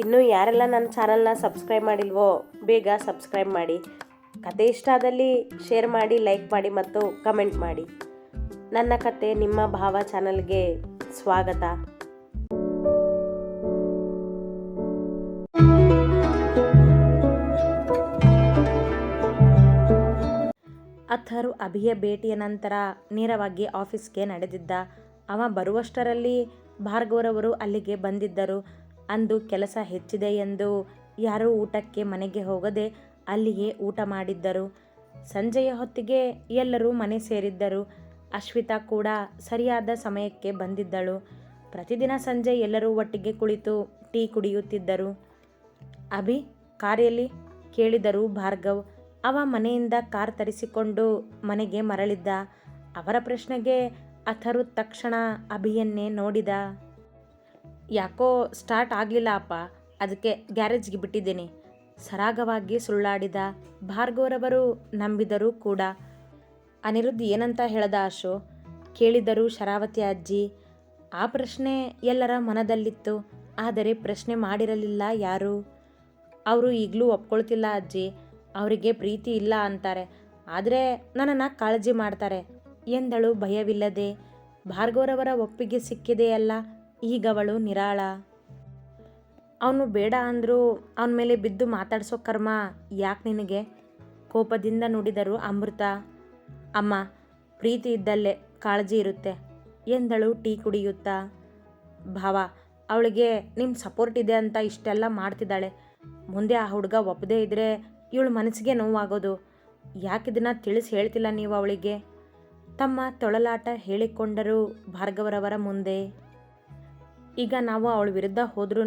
ಇನ್ನೂ ಯಾರೆಲ್ಲ ನನ್ನ ಚಾನಲ್ನ ಸಬ್ಸ್ಕ್ರೈಬ್ ಮಾಡಿಲ್ವೋ, ಬೇಗ ಸಬ್ಸ್ಕ್ರೈಬ್ ಮಾಡಿ. ಕತೆ ಇಷ್ಟ ಆದಲ್ಲಿ ಶೇರ್ ಮಾಡಿ, ಲೈಕ್ ಮಾಡಿ ಮತ್ತು ಕಮೆಂಟ್ ಮಾಡಿ. ನನ್ನ ಕತೆ ನಿಮ್ಮ ಭಾವ ಚಾನಲ್ಗೆ ಸ್ವಾಗತ. ಅಥರು ಅಭಿಯ ಭೇಟಿಯ ನಂತರ ನೇರವಾಗಿ ಆಫೀಸ್ಗೆ ನಡೆದಿದ್ದ. ಅವ ಬರುವಷ್ಟರಲ್ಲಿ ಭಾರ್ಗವರವರು ಅಲ್ಲಿಗೆ ಬಂದಿದ್ದರು. ಅಂದು ಕೆಲಸ ಹೆಚ್ಚಿದೆ ಎಂದು ಯಾರೂ ಊಟಕ್ಕೆ ಮನೆಗೆ ಹೋಗದೆ ಅಲ್ಲಿಯೇ ಊಟ ಮಾಡಿದ್ದರು. ಸಂಜೆಯ ಹೊತ್ತಿಗೆ ಎಲ್ಲರೂ ಮನೆ ಸೇರಿದ್ದರು. ಅಶ್ವಿತಾ ಕೂಡ ಸರಿಯಾದ ಸಮಯಕ್ಕೆ ಬಂದಿದ್ದಳು. ಪ್ರತಿದಿನ ಸಂಜೆ ಎಲ್ಲರೂ ಒಟ್ಟಿಗೆ ಕುಳಿತು ಟೀ ಕುಡಿಯುತ್ತಿದ್ದರು. ಅಭಿ ಕಾರಲ್ಲಿ ಕೇಳಿದರು ಭಾರ್ಗವ್. ಅವ ಮನೆಯಿಂದ ಕಾರ್ ತರಿಸಿಕೊಂಡು ಮನೆಗೆ ಮರಳಿದ್ದ. ಅವರ ಪ್ರಶ್ನೆಗೆ ಅಥರು ತಕ್ಷಣ ಅಭಿಯನ್ನೇ ನೋಡಿದ. ಯಾಕೋ ಸ್ಟಾರ್ಟ್ ಆಗಲಿಲ್ಲ ಅಪ್ಪ. ಅದಕ್ಕೆ ಗ್ಯಾರೇಜ್ಗೆ ಬಿಟ್ಟಿದ್ದೀನಿ. ಸರಾಗವಾಗಿ ಸುಳ್ಳಾಡಿದ ಭಾರ್ಗವರವರು ನಂಬಿದರೂ ಕೂಡ. ಅನಿರುದ್ಧ ಏನಂತ ಹೇಳದ ಅಶು? ಕೇಳಿದರು ಶರಾವತಿ ಅಜ್ಜಿ, ಆ ಪ್ರಶ್ನೆ ಎಲ್ಲರ ಮನದಲ್ಲಿತ್ತು. ಆದರೆ ಪ್ರಶ್ನೆ ಮಾಡಿರಲಿಲ್ಲ ಯಾರು? ಅವರು ಈಗಲೂ ಒಪ್ಕೊಳ್ತಿಲ್ಲ ಅಜ್ಜಿ. ಅವರಿಗೆ ಪ್ರೀತಿ ಇಲ್ಲ ಅಂತಾರೆ. ಆದರೆ ನನ್ನನ್ನು ಕಾಳಜಿ ಮಾಡ್ತಾರೆ. ಎಂದಳು ಭಯವಿಲ್ಲದೆ. ಭಾರ್ಗವರವರ ಒಪ್ಪಿಗೆ ಸಿಕ್ಕಿದೆಯಲ್ಲ. ಈಗವಳು ನಿರಾಳ. ಅವನು ಬೇಡ ಅಂದರೂ ಅವನ ಮೇಲೆ ಬಿದ್ದು ಮಾತಾಡಿಸೋ ಕರ್ಮ ಯಾಕೆ ನಿನಗೆ? ಕೋಪದಿಂದ ನುಡಿದರು ಅಮೃತ. ಅಮ್ಮ, ಪ್ರೀತಿ ಇದ್ದಲ್ಲೇ ಕಾಳಜಿ ಇರುತ್ತೆ ಎಂದಳು ಟೀ ಕುಡಿಯುತ್ತಾ. ಭಾವ, ಅವಳಿಗೆ ನಿಮ್ಮ ಸಪೋರ್ಟ್ ಇದೆ ಅಂತ ಇಷ್ಟೆಲ್ಲ ಮಾಡ್ತಿದ್ದಾಳೆ. ಮುಂದೆ ಆ ಹುಡುಗ ಒಪ್ಪದೇ ಇದ್ದರೆ ಇವಳು ಮನಸ್ಸಿಗೆ ನೋವಾಗೋದು. ಯಾಕಿದನ್ನ ತಿಳಿಸಿ ಹೇಳ್ತಿಲ್ಲ ನೀವು ಅವಳಿಗೆ? ತಮ್ಮ ತೊಳಲಾಟ ಹೇಳಿಕೊಂಡರು ಭಾರ್ಗವರವರ ಮುಂದೆ. ಈಗ ನಾವು ಅವಳ ವಿರುದ್ಧ ಹೋದ್ರೂ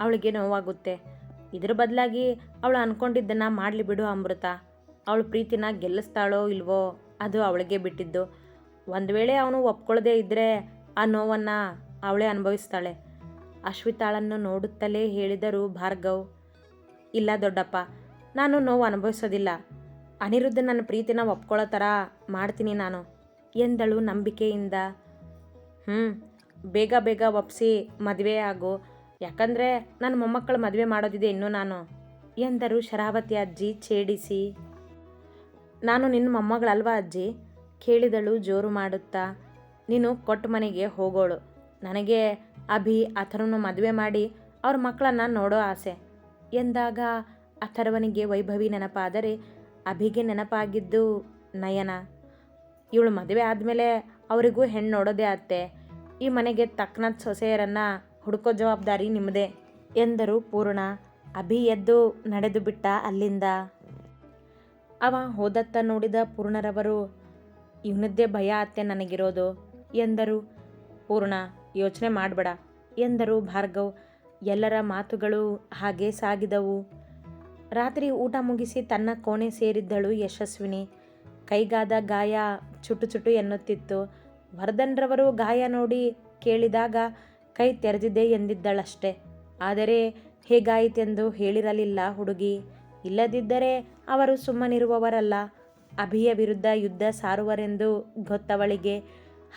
ಅವಳಿಗೆ ನೋವಾಗುತ್ತೆ. ಇದ್ರ ಬದಲಾಗಿ ಅವಳು ಅಂದ್ಕೊಂಡಿದ್ದನ್ನು ಮಾಡಲಿ ಬಿಡು ಅಮೃತ. ಅವಳ ಪ್ರೀತಿನ ಗೆಲ್ಲಿಸ್ತಾಳೋ ಇಲ್ವೋ ಅದು ಅವಳಿಗೆ ಬಿಟ್ಟಿದ್ದು. ಒಂದು ವೇಳೆ ಅವನು ಒಪ್ಕೊಳ್ಳದೆ ಇದ್ದರೆ ಆ ನೋವನ್ನು ಅವಳೇ ಅನುಭವಿಸ್ತಾಳೆ. ಅಶ್ವಿತಾಳನ್ನು ನೋಡುತ್ತಲೇ ಹೇಳಿದರು ಭಾರ್ಗವ್. ಇಲ್ಲ ದೊಡ್ಡಪ್ಪ, ನಾನು ನೋವು ಅನುಭವಿಸೋದಿಲ್ಲ. ಅನಿರುದ್ಧ ನನ್ನ ಪ್ರೀತಿನ ಒಪ್ಕೊಳ್ಳೋ ಥರ ಮಾಡ್ತೀನಿ ನಾನು ಎಂದಳು ನಂಬಿಕೆಯಿಂದ. ಹ್ಞೂ ಬೇಗ ಬೇಗ ಒಪ್ಸಿ ಮದುವೆ ಆಗು. ಯಾಕಂದರೆ ನನ್ನ ಮೊಮ್ಮಕ್ಕಳು ಮದುವೆ ಮಾಡೋದಿದೆ ಇನ್ನೂ ನಾನು. ಎಂದರು ಶರಾವತಿ ಅಜ್ಜಿ ಛೇಡಿಸಿ. ನಾನು ನಿನ್ನ ಮೊಮ್ಮಗಳಲ್ವಾ ಅಜ್ಜಿ? ಕೇಳಿದಳು ಜೋರು ಮಾಡುತ್ತಾ. ನೀನು ಕೊಟ್ಟ ಮನೆಗೆ ಹೋಗೋಳು. ನನಗೆ ಅಭಿ ಅಥರ್ವನು ಮದುವೆ ಮಾಡಿ ಅವ್ರ ಮಕ್ಕಳನ್ನು ನೋಡೋ ಆಸೆ. ಎಂದಾಗ ಅಥರ್ವನಿಗೆ ವೈಭವಿ ನೆನಪಾದರೆ ಅಭಿಗೆ ನೆನಪಾಗಿದ್ದು ನಯನ. ಇವಳು ಮದುವೆ ಆದಮೇಲೆ ಅವರಿಗೂ ಹೆಣ್ಣು ನೋಡೋದೇ ಅತ್ತೆ. ಈ ಮನೆಗೆ ತಕ್ಕನಾದ ಸೊಸೆಯರನ್ನು ಹುಡುಕೋ ಜವಾಬ್ದಾರಿ ನಿಮ್ಮದೇ ಎಂದರು ಪೂರ್ಣ. ಅಭಿ ಎದ್ದು ನಡೆದು ಬಿಟ್ಟ ಅಲ್ಲಿಂದ. ಅವ ಹೋದತ್ತ ನೋಡಿದ ಪೂರ್ಣರವರು, ಇವನದ್ದೇ ಭಯ ಅತ್ತೆ ನನಗಿರೋದು, ಎಂದರು. ಪೂರ್ಣ, ಯೋಚನೆ ಮಾಡಬೇಡ, ಎಂದರು ಭಾರ್ಗವ್. ಎಲ್ಲರ ಮಾತುಗಳು ಹಾಗೆ ಸಾಗಿದವು. ರಾತ್ರಿ ಊಟ ಮುಗಿಸಿ ತನ್ನ ಕೋಣೆ ಸೇರಿದ್ದಳು ಯಶಸ್ವಿನಿ. ಕೈಗಾದ ಗಾಯ ಚುಟು ಚುಟು ಎನ್ನುತ್ತಿತ್ತು. ವರ್ಧನ್ರವರು ಗಾಯ ನೋಡಿ ಕೇಳಿದಾಗ ಕೈ ತೆರೆದಿದೆ ಎಂದಿದ್ದಳಷ್ಟೆ. ಆದರೆ ಹೇಗಾಯಿತೆಂದು ಹೇಳಿರಲಿಲ್ಲ ಹುಡುಗಿ. ಇಲ್ಲದಿದ್ದರೆ ಅವರು ಸುಮ್ಮನಿರುವವರಲ್ಲ. ಅಭಿಯ ವಿರುದ್ಧ ಯುದ್ಧ ಸಾರುವರೆಂದು ಗೊತ್ತವಳಿಗೆ.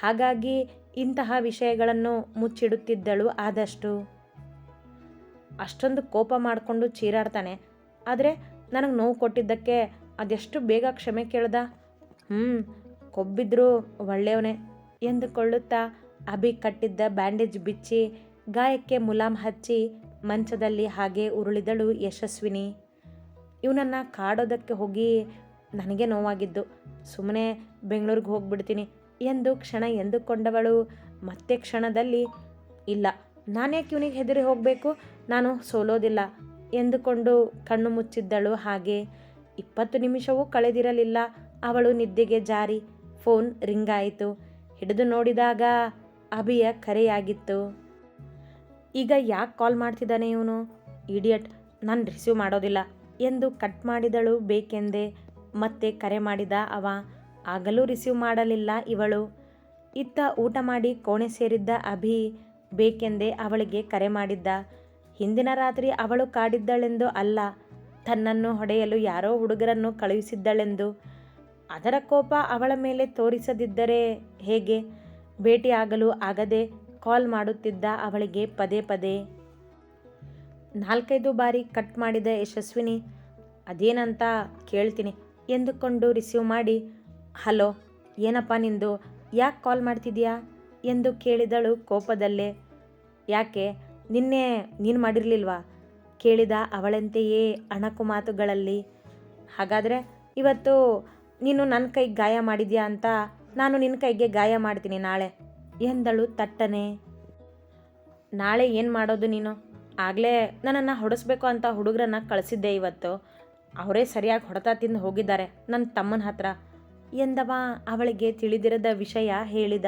ಹಾಗಾಗಿ ಇಂತಹ ವಿಷಯಗಳನ್ನು ಮುಚ್ಚಿಡುತ್ತಿದ್ದಳು ಆದಷ್ಟು. ಅಷ್ಟೊಂದು ಕೋಪ ಮಾಡಿಕೊಂಡು ಚೀರಾಡ್ತಾನೆ. ಆದರೆ ನನಗೆ ನೋವು ಕೊಟ್ಟಿದ್ದಕ್ಕೆ ಅದೆಷ್ಟು ಬೇಗ ಕ್ಷಮೆ ಕೇಳ್ದ? ಹ್ಞೂ ಕೊಬ್ಬಿದ್ರೂ ಒಳ್ಳೆಯವನೇ. ಎಂದುಕೊಳ್ಳುತ್ತಾ ಅಭಿ ಕಟ್ಟಿದ್ದ ಬ್ಯಾಂಡೇಜ್ ಬಿಚ್ಚಿ ಗಾಯಕ್ಕೆ ಮುಲಾಮ್ ಹಚ್ಚಿ ಮಂಚದಲ್ಲಿ ಹಾಗೆ ಉರುಳಿದಳು ಯಶಸ್ವಿನಿ. ಇವನನ್ನು ಕಾಡೋದಕ್ಕೆ ಹೋಗಿ ನನಗೆ ನೋವಾಗಿದ್ದು. ಸುಮ್ಮನೆ ಬೆಂಗಳೂರಿಗೆ ಹೋಗ್ಬಿಡ್ತೀನಿ ಎಂದು ಕ್ಷಣ ಎಂದುಕೊಂಡವಳು. ಮತ್ತೆ ಕ್ಷಣದಲ್ಲಿ, ಇಲ್ಲ, ನಾನ್ಯಾಕೆ ಇವನಿಗೆ ಹೆದರಿ ಹೋಗಬೇಕು? ನಾನು ಸೋಲೋದಿಲ್ಲ ಎಂದುಕೊಂಡು ಕಣ್ಣು ಮುಚ್ಚಿದ್ದಳು ಹಾಗೆ. ಇಪ್ಪತ್ತು ನಿಮಿಷವೂ ಕಳೆದಿರಲಿಲ್ಲ. ಅವಳು ನಿದ್ದೆಗೆ ಜಾರಿ. ಫೋನ್ ರಿಂಗಾಯಿತು ಹಿಡಿದು ನೋಡಿದಾಗ ಅಭಿಯ ಕರೆಯಾಗಿತ್ತು. ಈಗ ಯಾಕೆ ಕಾಲ್ ಮಾಡ್ತಿದ್ದಾನೆ ಇವನು? ಇಡಿಯಟ್, ನಾನು ರಿಸೀವ್ ಮಾಡೋದಿಲ್ಲ ಎಂದು ಕಟ್ ಮಾಡಿದಳು ಬೇಕೆಂದೇ ಮತ್ತೆ ಕರೆ ಮಾಡಿದ ಅವ. ಆಗಲೂ ರಿಸೀವ್ ಮಾಡಲಿಲ್ಲ ಇವಳು. ಇತ್ತ ಊಟ ಮಾಡಿ ಕೋಣೆ ಸೇರಿದ್ದ ಅಭಿ ಬೇಕೆಂದೇ ಅವಳಿಗೆ ಕರೆ ಮಾಡಿದ್ದ. ಹಿಂದಿನ ರಾತ್ರಿ ಅವಳು ಕಾಡಿದ್ದಳೆಂದು ಅಲ್ಲ, ತನ್ನನ್ನು ಹೊಡೆಯಲು ಯಾರೋ ಹುಡುಗರನ್ನು ಕಳುಹಿಸಿದ್ದಳೆಂದು ಅದರ ಕೋಪ ಅವಳ ಮೇಲೆ ತೋರಿಸದಿದ್ದರೆ ಹೇಗೆ? ಭೇಟಿಯಾಗಲು ಆಗದೆ ಕಾಲ್ ಮಾಡುತ್ತಿದ್ದ ಅವಳಿಗೆ ಪದೇ ಪದೇ, ನಾಲ್ಕೈದು ಬಾರಿ ಕಟ್ ಮಾಡಿದ ಯಶಸ್ವಿನಿ, ಅದೇನಂತ ಕೇಳ್ತೀನಿ ಎಂದುಕೊಂಡು ರಿಸೀವ್ ಮಾಡಿ, ಹಲೋ, ಏನಪ್ಪ ನಿಂದು, ಯಾಕೆ ಕಾಲ್ ಮಾಡ್ತಿದ್ಯಾ? ಎಂದು ಕೇಳಿದಳು ಕೋಪದಲ್ಲೇ. ಯಾಕೆ, ನಿನ್ನೆ ನೀನು ಮಾಡಿರಲಿಲ್ವಾ? ಕೇಳಿದ ಅವಳಂತೆಯೇ ಅಣಕು ಮಾತುಗಳಲ್ಲಿ. ಹಾಗಾದರೆ ಇವತ್ತು ನೀನು ನನ್ನ ಕೈಗೆ ಗಾಯ ಮಾಡಿದ್ಯಾ ಅಂತ ನಾನು ನಿನ್ನ ಕೈಗೆ ಗಾಯ ಮಾಡ್ತೀನಿ ನಾಳೆ, ಎಂದಳು ತಟ್ಟನೆ. ನಾಳೆ ಏನು ಮಾಡೋದು ನೀನು? ಆಗಲೇ ನನ್ನನ್ನು ಹೊಡೆಸ್ಬೇಕು ಅಂತ ಹುಡುಗರನ್ನ ಕಳಿಸಿದ್ದೆ ಇವತ್ತು. ಅವರೇ ಸರಿಯಾಗಿ ಹೊಡೆತ ತಿಂದು ಹೋಗಿದ್ದಾರೆ ನನ್ನ ತಮ್ಮನ ಹತ್ರ, ಎಂದವ ಅವಳಿಗೆ ತಿಳಿದಿರದ ವಿಷಯ ಹೇಳಿದ.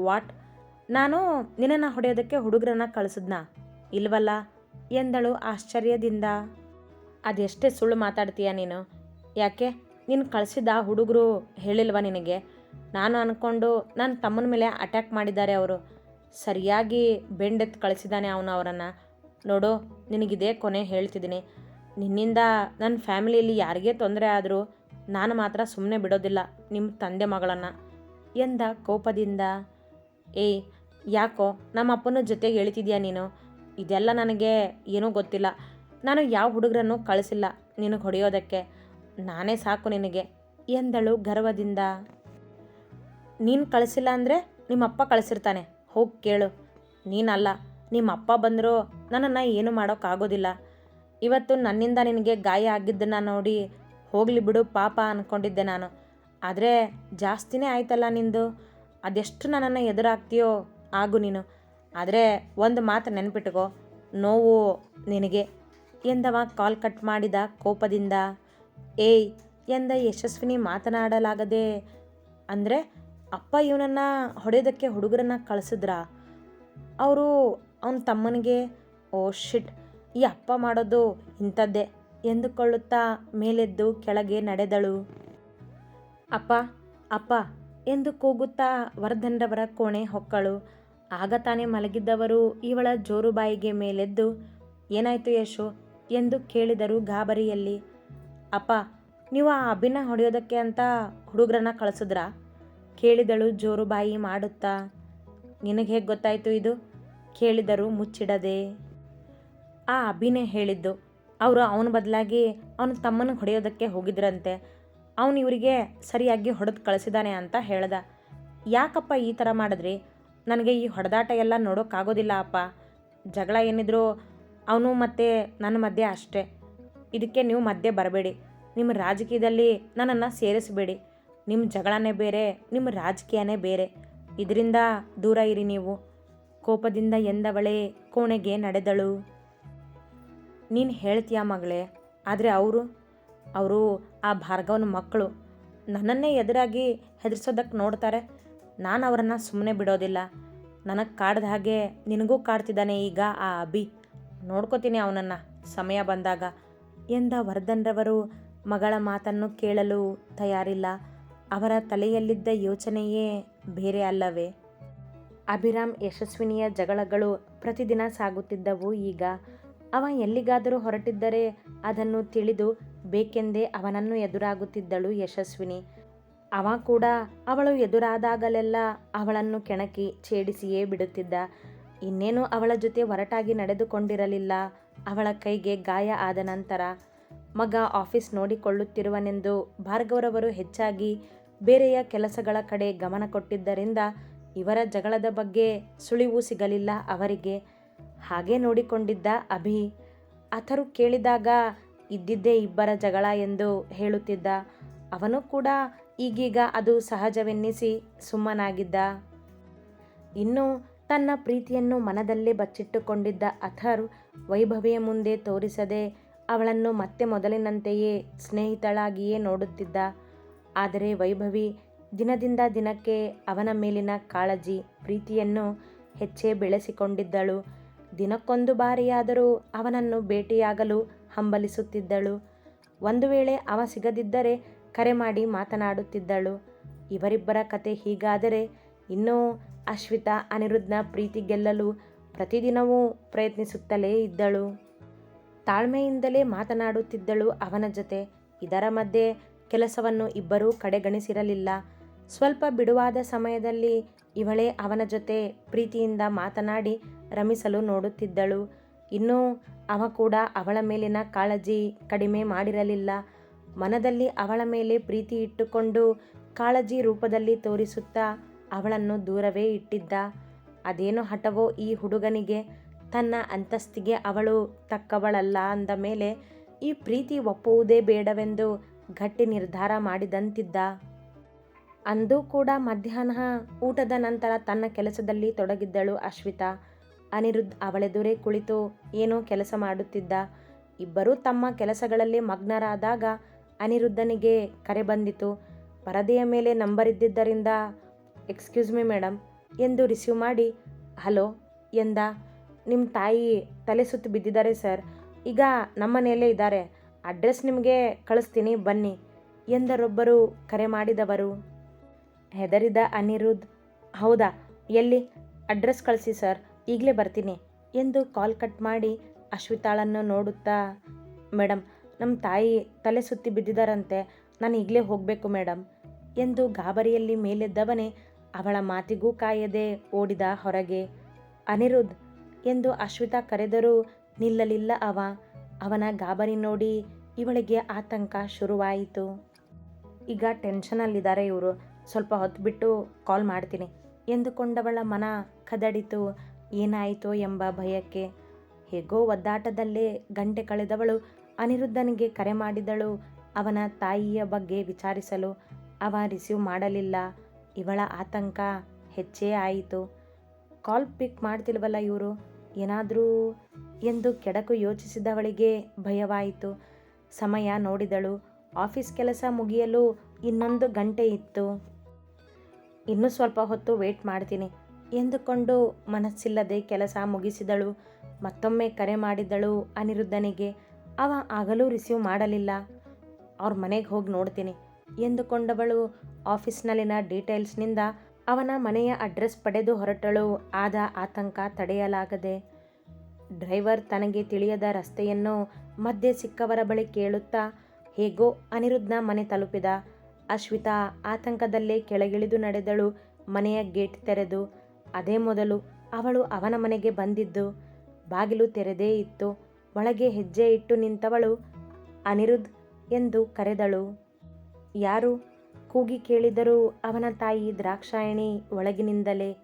ವಾಟ್? ನಾನು ನಿನ್ನನ್ನು ಹೊಡೆಯೋದಕ್ಕೆ ಹುಡುಗರನ್ನ ಕಳಿಸಿದ್ನಾ? ಇಲ್ವಲ್ಲ, ಎಂದಳು ಆಶ್ಚರ್ಯದಿಂದ. ಅದೆಷ್ಟೇ ಸುಳ್ಳು ಮಾತಾಡ್ತೀಯ ನೀನು? ಯಾಕೆ? ನೀನು ಕಳಿಸಿದ ಹುಡುಗರು ಹೇಳಿಲ್ವ ನಿನಗೆ? ನಾನು ಅಂದ್ಕೊಂಡು ನನ್ನ ತಮ್ಮನ ಮೇಲೆ ಅಟ್ಯಾಕ್ ಮಾಡಿದ್ದಾರೆ ಅವರು. ಸರಿಯಾಗಿ ಬೆಂಡೆತ್ತು ಕಳಿಸಿದ್ದಾನೆ ಅವನು ಅವರನ್ನು. ನೋಡು, ನಿನಗಿದೇ ಕೊನೆ ಹೇಳ್ತಿದ್ದೀನಿ ನಿನ್ನಿಂದ ನನ್ನ ಫ್ಯಾಮಿಲಿಯಲ್ಲಿ ಯಾರಿಗೇ ತೊಂದರೆ ಆದರೂ ನಾನು ಮಾತ್ರ ಸುಮ್ಮನೆ ಬಿಡೋದಿಲ್ಲ ನಿಮ್ಮ ತಂದೆ ಮಗಳನ್ನು. ಎಂದ ಕೋಪದಿಂದ ಏಯ್ ಯಾಕೋ ನಮ್ಮ ಅಪ್ಪನ ಜೊತೆಗೆ ಹೇಳ್ತಿದ್ಯಾ ನೀನು? ಇದೆಲ್ಲ ನನಗೆ ಏನೂ ಗೊತ್ತಿಲ್ಲ. ನಾನು ಯಾವ ಹುಡುಗರನ್ನು ಕಳಿಸಿಲ್ಲ ನಿನಗೆ ಹೊಡೆಯೋದಕ್ಕೆ. ನಾನೇ ಸಾಕು ನಿನಗೆ, ಎಂದಳು ಗರ್ವದಿಂದ. ನೀನು ಕಳಿಸಿಲ್ಲ ಅಂದರೆ ನಿಮ್ಮಪ್ಪ ಕಳಿಸಿರ್ತಾನೆ, ಹೋಗಿ ಕೇಳು. ನೀನಲ್ಲ, ನಿಮ್ಮಪ್ಪ ಬಂದರೂ ನನ್ನನ್ನು ಏನು ಮಾಡೋಕ್ಕಾಗೋದಿಲ್ಲ. ಇವತ್ತು ನನ್ನಿಂದ ನಿನಗೆ ಗಾಯ ಆಗಿದ್ದನ್ನು ನೋಡಿ ಹೋಗಲಿ ಬಿಡು ಪಾಪ ಅಂದ್ಕೊಂಡಿದ್ದೆ ನಾನು. ಆದರೆ ಜಾಸ್ತಿನೇ ಆಯ್ತಲ್ಲ ನಿಂದು? ಅದೆಷ್ಟು ನನ್ನನ್ನು ಎದುರಾಗ್ತೀಯೋ ಆಗು ನೀನು. ಆದರೆ ಒಂದು ಮಾತು ನೆನ್ಪಿಟ್ಕೋ, ನೋವು ನಿನಗೆ, ಎಂದವ ಕಾಲ್ ಕಟ್ ಮಾಡಿದ ಕೋಪದಿಂದ. ಏಯ್, ಎಂದ ಯಶಸ್ವಿನಿ ಮಾತನಾಡಲಾಗದೆ? ಅಂದರೆ, ಅಪ್ಪ ಇವನನ್ನು ಹೊಡೆಯೋದಕ್ಕೆ ಹುಡುಗರನ್ನ ಕಳಿಸಿದ್ರಾ? ಅವರು ಅವನ ತಮ್ಮನಿಗೆ, ಓ ಶಿಟ್, ಈ ಅಪ್ಪ ಮಾಡೋದು ಇಂಥದ್ದೇ, ಎಂದುಕೊಳ್ಳುತ್ತಾ ಮೇಲೆದ್ದು ಕೆಳಗೆ ನಡೆದಳು. ಅಪ್ಪ ಅಪ್ಪ, ಎಂದು ಕೂಗುತ್ತಾ ವರ್ಧನ್ರವರ ಕೋಣೆ ಹೊಕ್ಕಳು. ಆಗ ತಾನೇ ಮಲಗಿದ್ದವರು ಇವಳ ಜೋರು ಬಾಯಿಗೆ ಮೇಲೆದ್ದು, ಏನಾಯ್ತು ಯಶು? ಎಂದು ಕೇಳಿದರು ಗಾಬರಿಯಲ್ಲಿ. ಅಪ್ಪ, ನೀವು ಆ ಅಭಿನ ಹೊಡೆಯೋದಕ್ಕೆ ಅಂತ ಹುಡುಗರನ್ನ ಕಳಿಸಿದ್ರಾ? ಕೇಳಿದಳು ಜೋರು ಬಾಯಿ ಮಾಡುತ್ತಾ. ನಿನಗೆ ಹೇಗೆ ಗೊತ್ತಾಯಿತು ಇದು? ಕೇಳಿದರು ಮುಚ್ಚಿಡದೆ. ಆ ಅಭಿನಯ ಹೇಳಿದ್ದು, ಅವರು ಅವನ ಬದಲಾಗಿ ಅವನ ತಮ್ಮನ ಹೊಡೆಯೋದಕ್ಕೆ ಹೋಗಿದ್ರಂತೆ. ಅವನು ಇವರಿಗೆ ಸರಿಯಾಗಿ ಹೊಡೆದು ಕಳಿಸಿದಾನೆ ಅಂತ ಹೇಳ್ದ. ಯಾಕಪ್ಪ ಈ ಥರ ಮಾಡಿದ್ರಿ? ನನಗೆ ಈ ಹೊಡೆದಾಟ ಎಲ್ಲ ನೋಡೋಕ್ಕಾಗೋದಿಲ್ಲ ಅಪ್ಪ. ಜಗಳ ಏನಿದ್ರು ಅವನು ಮತ್ತೆ ನನ್ನ ಮಧ್ಯೆ ಅಷ್ಟೇ. ಇದಕ್ಕೆ ನೀವು ಮಧ್ಯೆ ಬರಬೇಡಿ. ನಿಮ್ಮ ರಾಜಕೀಯದಲ್ಲಿ ನನ್ನನ್ನು ಸೇರಿಸಬೇಡಿ. ನಿಮ್ಮ ಜಗಳನೇ ಬೇರೆ ನಿಮ್ಮ ರಾಜಕೀಯನೇ ಬೇರೆ. ಇದರಿಂದ ದೂರ ಇರಿ ನೀವು. ಕೋಪದಿಂದ ಎಂದವಳೆ ಕೋಣೆಗೆ ನಡೆದಳು. ನೀನು ಹೇಳ್ತೀಯ ಮಗಳೇ? ಆದರೆ ಅವರು ಅವರು ಆ ಭಾರ್ಗವನ ಮಕ್ಕಳು. ನನ್ನನ್ನೇ ಎದುರಾಗಿ ಹೆದರ್ಸೋದಕ್ಕೆ ನೋಡ್ತಾರೆ. ನಾನು ಅವರನ್ನು ಸುಮ್ಮನೆ ಬಿಡೋದಿಲ್ಲ. ನನಗೆ ಕಾಡ್ದ ಹಾಗೆ ನಿನಗೂ ಕಾಡ್ತಿದ್ದಾನೆ ಈಗ ಆ ಅಭಿ. ನೋಡ್ಕೋತೀನಿ ಅವನನ್ನು. ಸಮಯ ಬಂದಾಗ. ಎಂದ ವರ್ಧನ್ರವರು ಮಗಳ ಮಾತನ್ನು ಕೇಳಲು ತಯಾರಿಲ್ಲ. ಅವರ ತಲೆಯಲ್ಲಿದ್ದ ಯೋಚನೆಯೇ ಬೇರೆ ಅಲ್ಲವೇ? ಅಭಿರಾಮ್ ಯಶಸ್ವಿನಿಯ ಜಗಳಗಳು ಪ್ರತಿದಿನ ಸಾಗುತ್ತಿದ್ದವು ಈಗ. ಅವ ಎಲ್ಲಿಗಾದರೂ ಹೊರಟಿದ್ದರೆ ಅದನ್ನು ತಿಳಿದು ಬೇಕೆಂದೇ ಅವನನ್ನು ಎದುರಾಗುತ್ತಿದ್ದಳು ಯಶಸ್ವಿನಿ. ಅವ ಕೂಡ ಅವಳು ಎದುರಾದಾಗಲೆಲ್ಲ ಅವಳನ್ನು ಕೆಣಕಿ ಛೇಡಿಸಿಯೇ ಬಿಡುತ್ತಿದ್ದ. ಇನ್ನೇನು ಅವಳ ಜೊತೆ ಒರಟಾಗಿ ನಡೆದುಕೊಂಡಿರಲಿಲ್ಲ. ಅವಳ ಕೈಗೆ ಗಾಯ ಆದ ನಂತರ ಮಗ ಆಫೀಸ್ ನೋಡಿಕೊಳ್ಳುತ್ತಿರುವನೆಂದು ಭಾರ್ಗವರವರು ಹೆಚ್ಚಾಗಿ ಬೇರೆಯ ಕೆಲಸಗಳ ಕಡೆ ಗಮನ ಕೊಟ್ಟಿದ್ದರಿಂದ ಇವರ ಜಗಳದ ಬಗ್ಗೆ ಸುಳಿವು ಸಿಗಲಿಲ್ಲ ಅವರಿಗೆ. ಹಾಗೆ ನೋಡಿಕೊಂಡಿದ್ದ ಅಭಿ, ಅಥರು ಕೇಳಿದಾಗ ಇದ್ದಿದ್ದೇ ಇಬ್ಬರ ಜಗಳ ಎಂದು ಹೇಳುತ್ತಿದ್ದ. ಅವನು ಕೂಡ ಈಗೀಗ ಅದು ಸಹಜವೆನ್ನಿಸಿ ಸುಮ್ಮನಾಗಿದ್ದ. ಇನ್ನು ತನ್ನ ಪ್ರೀತಿಯನ್ನು ಮನದಲ್ಲೇ ಬಚ್ಚಿಟ್ಟುಕೊಂಡಿದ್ದ ಅಥರ್ ವೈಭವಿಯ ಮುಂದೆ ತೋರಿಸದೆ ಅವಳನ್ನು ಮತ್ತೆ ಮೊದಲಿನಂತೆಯೇ ಸ್ನೇಹಿತಳಾಗಿಯೇ ನೋಡುತ್ತಿದ್ದ. ಆದರೆ ವೈಭವಿ ದಿನದಿಂದ ದಿನಕ್ಕೆ ಅವನ ಮೇಲಿನ ಕಾಳಜಿ, ಪ್ರೀತಿಯನ್ನು ಹೆಚ್ಚೇ ಬೆಳೆಸಿಕೊಂಡಿದ್ದಳು. ದಿನಕ್ಕೊಂದು ಬಾರಿಯಾದರೂ ಅವನನ್ನು ಭೇಟಿಯಾಗಲು ಹಂಬಲಿಸುತ್ತಿದ್ದಳು. ಒಂದು ವೇಳೆ ಅವ ಸಿಗದಿದ್ದರೆ ಕರೆ ಮಾಡಿ ಮಾತನಾಡುತ್ತಿದ್ದಳು. ಇವರಿಬ್ಬರ ಕತೆ ಹೀಗಾದರೆ ಇನ್ನೂ ಅಶ್ವಿತಾ ಅನಿರುದ್ಧನ ಪ್ರೀತಿ ಗೆಲ್ಲಲು ಪ್ರತಿದಿನವೂ ಪ್ರಯತ್ನಿಸುತ್ತಲೇ ಇದ್ದಳು. ತಾಳ್ಮೆಯಿಂದಲೇ ಮಾತನಾಡುತ್ತಿದ್ದಳು ಅವನ ಜೊತೆ. ಇದರ ಮಧ್ಯೆ ಕೆಲಸವನ್ನು ಇಬ್ಬರೂ ಕಡೆಗಣಿಸಿರಲಿಲ್ಲ. ಸ್ವಲ್ಪ ಬಿಡುವಾದ ಸಮಯದಲ್ಲಿ ಇವಳೇ ಅವನ ಜೊತೆ ಪ್ರೀತಿಯಿಂದ ಮಾತನಾಡಿ ರಮಿಸಲು ನೋಡುತ್ತಿದ್ದಳು. ಇನ್ನು ಅವ ಕೂಡ ಅವಳ ಮೇಲಿನ ಕಾಳಜಿ ಕಡಿಮೆ ಮಾಡಿರಲಿಲ್ಲ. ಮನದಲ್ಲಿ ಅವಳ ಮೇಲೆ ಪ್ರೀತಿ ಇಟ್ಟುಕೊಂಡು ಕಾಳಜಿ ರೂಪದಲ್ಲಿ ತೋರಿಸುತ್ತಾ ಅವಳನ್ನು ದೂರವೇ ಇಟ್ಟಿದ್ದ. ಅದೇನು ಹಠವೋ ಈ ಹುಡುಗನಿಗೆ. ತನ್ನ ಅಂತಸ್ತಿಗೆ ಅವಳು ತಕ್ಕವಳಲ್ಲ ಅಂದ ಮೇಲೆ, ಈ ಪ್ರೀತಿ ಒಪ್ಪುವುದೇ ಬೇಡವೆಂದು ಗಟ್ಟಿ ನಿರ್ಧಾರ ಮಾಡಿದಂತಿದ್ದ. ಅಂದು ಕೂಡ ಮಧ್ಯಾಹ್ನ ಊಟದ ನಂತರ ತನ್ನ ಕೆಲಸದಲ್ಲಿ ತೊಡಗಿದ್ದಳು ಅಶ್ವಿತಾ. ಅನಿರುದ್ಧ ಅವಳೆದುರೇ ಕುಳಿತು ಏನೋ ಕೆಲಸ ಮಾಡುತ್ತಿದ್ದ. ಇಬ್ಬರೂ ತಮ್ಮ ಕೆಲಸಗಳಲ್ಲಿ ಮಗ್ನರಾದಾಗ ಅನಿರುದ್ಧನಿಗೆ ಕರೆ ಬಂದಿತು. ಪರದೆಯ ಮೇಲೆ ನಂಬರ್ ಇದ್ದಿದ್ದರಿಂದ ಎಕ್ಸ್ಕ್ಯೂಸ್ ಮಿ ಮೇಡಮ್ ಎಂದು ರಿಸೀವ್ ಮಾಡಿ ಹಲೋ ಎಂದ ನಿಮ್ಮ ತಾಯಿ ತಲೆ ಸುತ್ತು ಬಿದ್ದಿದ್ದಾರೆ ಸರ್ ಈಗ ನಮ್ಮನೆಯಲ್ಲೇ ಇದ್ದಾರೆ. ಅಡ್ರೆಸ್ ನಿಮಗೆ ಕಳಿಸ್ತೀನಿ, ಬನ್ನಿ, ಎಂದರೊಬ್ಬರು ಕರೆ ಮಾಡಿದವರು. ಹೆದರಿದ ಅನಿರುದ್ಧ್, ಹೌದಾ, ಎಲ್ಲಿ? ಅಡ್ರೆಸ್ ಕಳಿಸಿ ಸರ್ ಈಗಲೇ ಬರ್ತೀನಿ, ಎಂದು ಕಾಲ್ ಕಟ್ ಮಾಡಿ ಅಶ್ವಿತಾಳನ್ನು ನೋಡುತ್ತಾ ಮೇಡಮ್ ನಮ್ಮ ತಾಯಿ ತಲೆ ಸುತ್ತಿ ಬಿದ್ದಿದ್ದಾರಂತೆ. ನಾನು ಈಗಲೇ ಹೋಗಬೇಕು ಮೇಡಮ್ ಎಂದು ಗಾಬರಿಯಲ್ಲಿ ಮೇಲೆದ್ದವನೇ ಅವಳ ಮಾತಿಗೂ ಕಾಯದೆ ಓಡಿದ ಹೊರಗೆ ಅನಿರುದ್ಧ್ ಎಂದು ಅಶ್ವಿತಾ ಕರೆದರೂ ನಿಲ್ಲಲಿಲ್ಲ ಅವ. ಅವನ ಗಾಬರಿ ನೋಡಿ ಇವಳಿಗೆ ಆತಂಕ ಶುರುವಾಯಿತು. ಈಗ ಟೆನ್ಷನಲ್ಲಿದ್ದಾರೆ ಇವರು. ಸ್ವಲ್ಪ ಹೊತ್ತು ಬಿಟ್ಟು ಕಾಲ್ ಮಾಡ್ತೀನಿ. ಎಂದುಕೊಂಡವಳ ಮನ ಕದಡಿತು. ಏನಾಯಿತೋ ಎಂಬ ಭಯಕ್ಕೆ. ಹೇಗೋ ಒದ್ದಾಟದಲ್ಲೇ ಗಂಟೆ ಕಳೆದವಳು. ಅನಿರುದ್ಧನಿಗೆ ಕರೆ ಮಾಡಿದಳು ಅವನ ತಾಯಿಯ ಬಗ್ಗೆ ವಿಚಾರಿಸಲು. ಅವ ರಿಸೀವ್ ಮಾಡಲಿಲ್ಲ. ಇವಳ ಆತಂಕ ಹೆಚ್ಚೇ ಆಯಿತು. ಕಾಲ್ ಪಿಕ್ ಮಾಡ್ತಿಲ್ವಲ್ಲ ಇವರು? ಏನಾದರೂ ಎಂದು ಕೆಡಕು ಯೋಚಿಸಿದವಳಿಗೆ ಭಯವಾಯಿತು. ಸಮಯ ನೋಡಿದಳು. ಆಫೀಸ್ ಕೆಲಸ ಮುಗಿಯಲು ಇನ್ನೊಂದು ಗಂಟೆ ಇತ್ತು. ಇನ್ನೂ ಸ್ವಲ್ಪ ಹೊತ್ತು ವೇಟ್ ಮಾಡ್ತೀನಿ ಎಂದುಕೊಂಡು ಮನಸ್ಸಿಲ್ಲದೆ ಕೆಲಸ ಮುಗಿಸಿದಳು. ಮತ್ತೊಮ್ಮೆ ಕರೆ ಮಾಡಿದಳು ಅನಿರುದ್ಧನಿಗೆ. ಅವ ಆಗಲೂ ರಿಸೀವ್ ಮಾಡಲಿಲ್ಲ. ಅವ್ರ ಮನೆಗೆ ಹೋಗಿ ನೋಡ್ತೀನಿ. ಎಂದುಕೊಂಡವಳು. ಆಫೀಸ್ನಲ್ಲಿನ ಡೀಟೇಲ್ಸ್ನಿಂದ ಅವನ ಮನೆಯ ಅಡ್ರೆಸ್ ಪಡೆದು ಹೊರಟಳು. ಆದ ಆತಂಕ ತಡೆಯಲಾಗದೆ ಡ್ರೈವರ್ ತನಗೆ ತಿಳಿಯದ ರಸ್ತೆಯನ್ನು ಮಧ್ಯೆ ಸಿಕ್ಕವರ ಬಳಿ ಕೇಳುತ್ತಾ ಹೇಗೋ ಅನಿರುದ್ಧ ಮನೆ ತಲುಪಿದ. ಅಶ್ವಿತಾ ಆತಂಕದಲ್ಲೇ ಕೆಳಗಿಳಿದು ನಡೆದಳು. ಮನೆಯ ಗೇಟ್ ತೆರೆದು ಅದೇ ಮೊದಲು ಅವಳು ಅವನ ಮನೆಗೆ ಬಂದಿದ್ದು. ಬಾಗಿಲು ತೆರೆದೇ ಇತ್ತು. ಒಳಗೆ ಹೆಜ್ಜೆ ಇಟ್ಟು ನಿಂತವಳು ಅನಿರುದ್ಧ್ ಎಂದು ಕರೆದಳು. ಯಾರು? ಕೂಗಿ ಕೇಳಿದರೂ ಅವನ ತಾಯಿ ದ್ರಾಕ್ಷಾಯಣಿ ಒಳಗಿನಿಂದಲೇ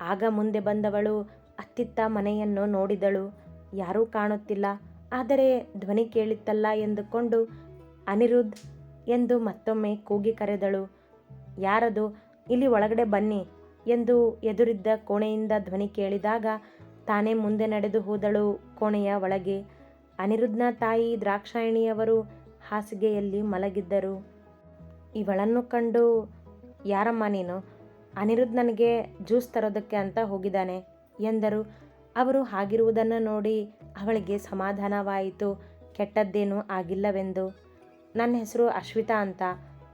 ಆಗ ಮುಂದೆ ಬಂದವಳು ಅತ್ತಿತ್ತ ಮನೆಯನ್ನು ನೋಡಿದಳು. ಯಾರೂ ಕಾಣುತ್ತಿಲ್ಲ. ಆದರೆ ಧ್ವನಿ ಕೇಳಿತ್ತಲ್ಲ ಎಂದುಕೊಂಡು ಅನಿರುದ್ಧ್ ಎಂದು ಮತ್ತೊಮ್ಮೆ ಕೂಗಿ ಕರೆದಳು. ಯಾರದು? ಇಲ್ಲಿ ಒಳಗಡೆ ಬನ್ನಿ ಎಂದು ಎದುರಿದ್ದ ಕೋಣೆಯಿಂದ ಧ್ವನಿ ಕೇಳಿದಾಗ ತಾನೇ ಮುಂದೆ ನಡೆದು ಹೋದಳು ಕೋಣೆಯ ಒಳಗೆ. ಅನಿರುದ್ಧನ ತಾಯಿ ದ್ರಾಕ್ಷಾಯಣಿಯವರು ಹಾಸಿಗೆಯಲ್ಲಿ ಮಲಗಿದ್ದರು. ಇವಳನ್ನು ಕಂಡು, ಯಾರಮ್ಮ ನೀನು? ಅನಿರುದ್ಧ ನನಗೆ ಜ್ಯೂಸ್ ತರೋದಕ್ಕೆ ಅಂತ ಹೋಗಿದ್ದಾನೆ ಎಂದರು. ಅವರು ಹಾಗಿರುವುದನ್ನು ನೋಡಿ ಅವಳಿಗೆ ಸಮಾಧಾನವಾಯಿತು. ಕೆಟ್ಟದ್ದೇನೂ ಆಗಿಲ್ಲವೆಂದು. ನನ್ನ ಹೆಸರು ಅಶ್ವಿತಾ ಅಂತ.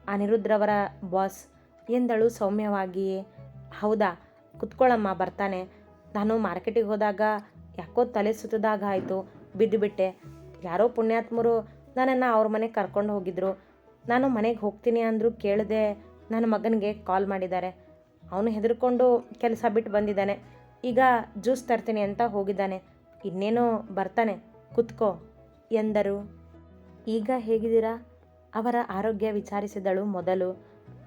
ಅನಿರುದ್ರವರ ಬಾಸ್ ಎಂದಳು ಸೌಮ್ಯವಾಗಿಯೇ. ಹೌದಾ, ಕುತ್ಕೊಳ್ಳಮ್ಮ, ಬರ್ತಾನೆ. ನಾನು ಮಾರ್ಕೆಟಿಗೆ ಹೋದಾಗ ಯಾಕೋ ತಲೆ ಸುತ್ತದಾಗ ಆಯಿತು ಬಿದ್ದುಬಿಟ್ಟೆ. ಯಾರೋ ಪುಣ್ಯಾತ್ಮರು ನನ್ನನ್ನು ಅವ್ರ ಮನೆಗೆ ಕರ್ಕೊಂಡು ಹೋಗಿದ್ರು. ನಾನು ಮನೆಗೆ ಹೋಗ್ತೀನಿ ಅಂದರೂ ಕೇಳದೆ ನನ್ನ ಮಗನಿಗೆ ಕಾಲ್ ಮಾಡಿದ್ದಾರೆ. ಅವನು ಹೆದರ್ಕೊಂಡು ಕೆಲಸ ಬಿಟ್ಟು ಬಂದಿದ್ದಾನೆ. ಈಗ ಜ್ಯೂಸ್ ತರ್ತೀನಿ ಅಂತ ಹೋಗಿದ್ದಾನೆ. ಇನ್ನೇನೋ ಬರ್ತಾನೆ. ಕುತ್ಕೋ ಎಂದರು. ಈಗ ಹೇಗಿದ್ದೀರಾ? ಅವರ ಆರೋಗ್ಯ ವಿಚಾರಿಸಿದಳು ಮೊದಲು.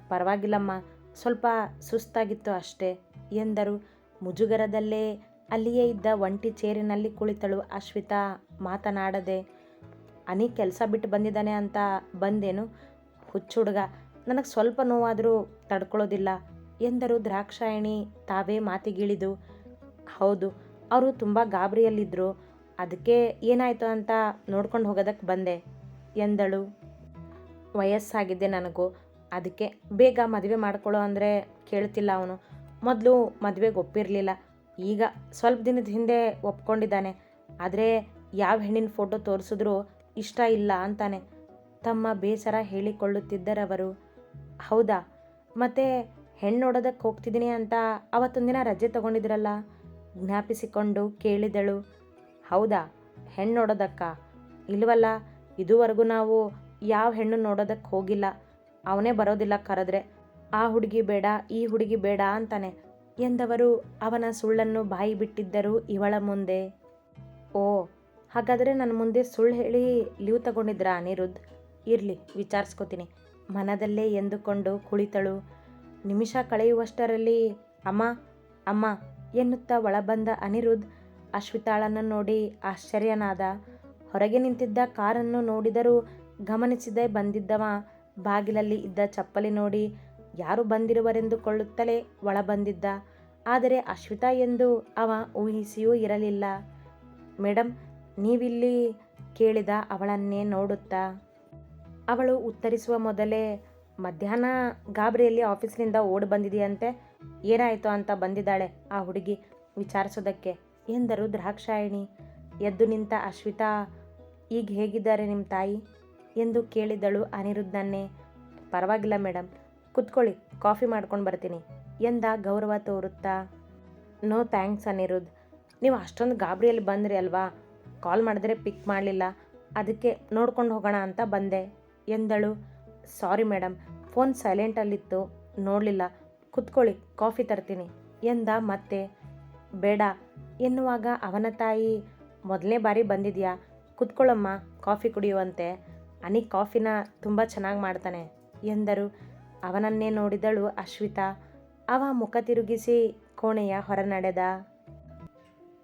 ಪರವಾಗಿಲ್ಲಮ್ಮ, ಸ್ವಲ್ಪ ಸುಸ್ತಾಗಿತ್ತು ಅಷ್ಟೇ ಎಂದರು. ಮುಜುಗರದಲ್ಲೇ ಅಲ್ಲಿಯೇ ಇದ್ದ ಒಂಟಿ ಚೇರಿನಲ್ಲಿ ಕುಳಿತಳು ಅಶ್ವಿತಾ ಮಾತನಾಡದೆ. ಅನಿ ಕೆಲಸ ಬಿಟ್ಟು ಬಂದಿದ್ದಾನೆ ಅಂತ ಬಂದೇನು? ಹುಚ್ಚುಡುಗ, ನನಗೆ ಸ್ವಲ್ಪ ನೋವಾದರೂ ತಡ್ಕೊಳ್ಳೋದಿಲ್ಲ ಎಂದರು ದ್ರಾಕ್ಷಾಯಣಿ ತಾವೇ ಮಾತಿಗಿಳಿದು. ಹೌದು, ಅವರು ತುಂಬ ಗಾಬರಿಯಲ್ಲಿದ್ದರು ಅದಕ್ಕೆ ಏನಾಯಿತು ಅಂತ ನೋಡ್ಕೊಂಡು ಹೋಗೋದಕ್ಕೆ ಬಂದೆ ಎಂದಳು. ವಯಸ್ಸಾಗಿದೆ ನನಗೂ, ಅದಕ್ಕೆ ಬೇಗ ಮದುವೆ ಮಾಡ್ಕೊಳ್ಳೋ ಅಂದರೆ ಕೇಳ್ತಿಲ್ಲ ಅವನು. ಮೊದಲು ಮದುವೆಗೆ ಒಪ್ಪಿರಲಿಲ್ಲ, ಈಗ ಸ್ವಲ್ಪ ದಿನದ ಹಿಂದೆ ಒಪ್ಕೊಂಡಿದ್ದಾನೆ. ಆದರೆ ಯಾವ ಹೆಣ್ಣಿನ ಫೋಟೋ ತೋರಿಸಿದ್ರೂ ಇಷ್ಟ ಇಲ್ಲ ಅಂತಾನೆ. ತಮ್ಮ ಬೇಸರ ಹೇಳಿಕೊಳ್ಳುತ್ತಿದ್ದರವರು. ಹೌದಾ? ಮತ್ತೆ ಹೆಣ್ಣು ನೋಡೋದಕ್ಕೆ ಹೋಗ್ತಿದ್ದೀನಿ ಅಂತ ಅವತ್ತೊಂದಿನ ರಜೆ ತಗೊಂಡಿದ್ರಲ್ಲ? ಜ್ಞಾಪಿಸಿಕೊಂಡು ಕೇಳಿದಳು. ಹೌದಾ? ಹೆಣ್ಣು ನೋಡೋದಕ್ಕ? ಇಲ್ವಲ್ಲ, ಇದುವರೆಗೂ ನಾವು ಯಾವ ಹೆಣ್ಣು ನೋಡೋದಕ್ಕೆ ಹೋಗಿಲ್ಲ. ಅವನೇ ಬರೋದಿಲ್ಲ ಕರೆದ್ರೆ. ಆ ಹುಡುಗಿ ಬೇಡ, ಈ ಹುಡುಗಿ ಬೇಡ ಅಂತಾನೆ. ಎಂದವರು ಅವನ ಸುಳ್ಳನ್ನು ಬಾಯಿ ಬಿಟ್ಟಿದ್ದರು ಇವಳ ಮುಂದೆ. ಓ ಹಾಗಾದರೆ ನನ್ನ ಮುಂದೆ ಸುಳ್ಳು ಹೇಳಿ ಲೀವ್ ತಗೊಂಡಿದ್ರಾ ಅನಿರುದ್ಧ್? ಇರಲಿ, ವಿಚಾರಿಸ್ಕೋತೀನಿ. ಮನದಲ್ಲೇ ಎಂದುಕೊಂಡು ಕುಳಿತಳು. ನಿಮಿಷ ಕಳೆಯುವಷ್ಟರಲ್ಲಿ, ಅಮ್ಮ ಅಮ್ಮ, ಎನ್ನುತ್ತಾ ಒಳಬಂದ ಅನಿರುದ್ಧ್ ಅಶ್ವಿತಾಳನ್ನು ನೋಡಿ ಆಶ್ಚರ್ಯನಾದ. ಹೊರಗೆ ನಿಂತಿದ್ದ ಕಾರನ್ನು ನೋಡಿದರೂ ಗಮನಿಸಿದೆ ಬಂದಿದ್ದವ. ಬಾಗಿಲಲ್ಲಿ ಇದ್ದ ಚಪ್ಪಲಿ ನೋಡಿ ಯಾರು ಬಂದಿರುವರೆಂದುಕೊಳ್ಳುತ್ತಲೇ ಒಳ ಬಂದಿದ್ದ ಆದರೆ ಅಶ್ವಿತಾ ಎಂದು ಅವ ಊಹಿಸಿಯೂ ಇರಲಿಲ್ಲ. ಮೇಡಮ್ ನೀವಿಲ್ಲಿ ಕೇಳಿದ ಅವಳನ್ನೇ ನೋಡುತ್ತಾ? ಅವಳು ಉತ್ತರಿಸುವ ಮೊದಲೇ, ಮಧ್ಯಾಹ್ನ ಗಾಬರಿಯಲ್ಲಿ ಆಫೀಸ್ನಿಂದ ಓಡಿ ಬಂದಿದೆಯಂತೆ? ಏನಾಯಿತು ಅಂತ ಬಂದಿದ್ದಾಳೆ ಆ ಹುಡುಗಿ ವಿಚಾರಿಸೋದಕ್ಕೆ. ಎಂದರು ದ್ರಾಕ್ಷಾಯಣಿ. ಎದ್ದು ನಿಂತ ಅಶ್ವಿತಾ, ಈಗ ಹೇಗಿದ್ದಾರೆ ನಿಮ್ಮ ತಾಯಿ? ಎಂದು ಕೇಳಿದಳು ಅನಿರುದ್ಧನ್ನೇ. ಪರವಾಗಿಲ್ಲ ಮೇಡಮ್ ಕುತ್ಕೊಳ್ಳಿ, ಕಾಫಿ ಮಾಡ್ಕೊಂಡು ಬರ್ತೀನಿ ಎಂದ ಗೌರವ ತೋರುತ್ತಾ. ನೋ ಥ್ಯಾಂಕ್ಸ್ ಅನಿರುದ್ಧ್, ನೀವು ಅಷ್ಟೊಂದು ಗಾಬರಿಯಲ್ಲಿ ಬಂದ್ರಿ ಅಲ್ವಾ? ಕಾಲ್ ಮಾಡಿದ್ರೆ ಪಿಕ್ ಮಾಡಲಿಲ್ಲ. ಅದಕ್ಕೆ ನೋಡ್ಕೊಂಡು ಹೋಗೋಣ ಅಂತ ಬಂದೆ. ಎಂದಳು, ಸಾರಿ ಮೇಡಮ್ ಫೋನ್ ಸೈಲೆಂಟಲ್ಲಿತ್ತು ನೋಡಲಿಲ್ಲ. ಕುತ್ಕೊಳ್ಳಿ, ಕಾಫಿ ತರ್ತೀನಿ. ಎಂದ ಮತ್ತೆ, ಬೇಡ. ಎನ್ನುವಾಗ ಅವನ ತಾಯಿ, ಮೊದಲನೇ ಬಾರಿ ಬಂದಿದ್ಯಾ? ಕುತ್ಕೊಳ್ಳಮ್ಮ, ಕಾಫಿ ಕುಡಿಯುವಂತೆ. ಅನಿ ಕಾಫಿನ ತುಂಬ ಚೆನ್ನಾಗಿ ಮಾಡ್ತಾನೆ. ಎಂದರು. ಅವನನ್ನೇ ನೋಡಿದಳು ಅಶ್ವಿತಾ. ಅವ ಮುಖ ತಿರುಗಿಸಿ ಕೋಣೆಯ ಹೊರ ನಡೆದ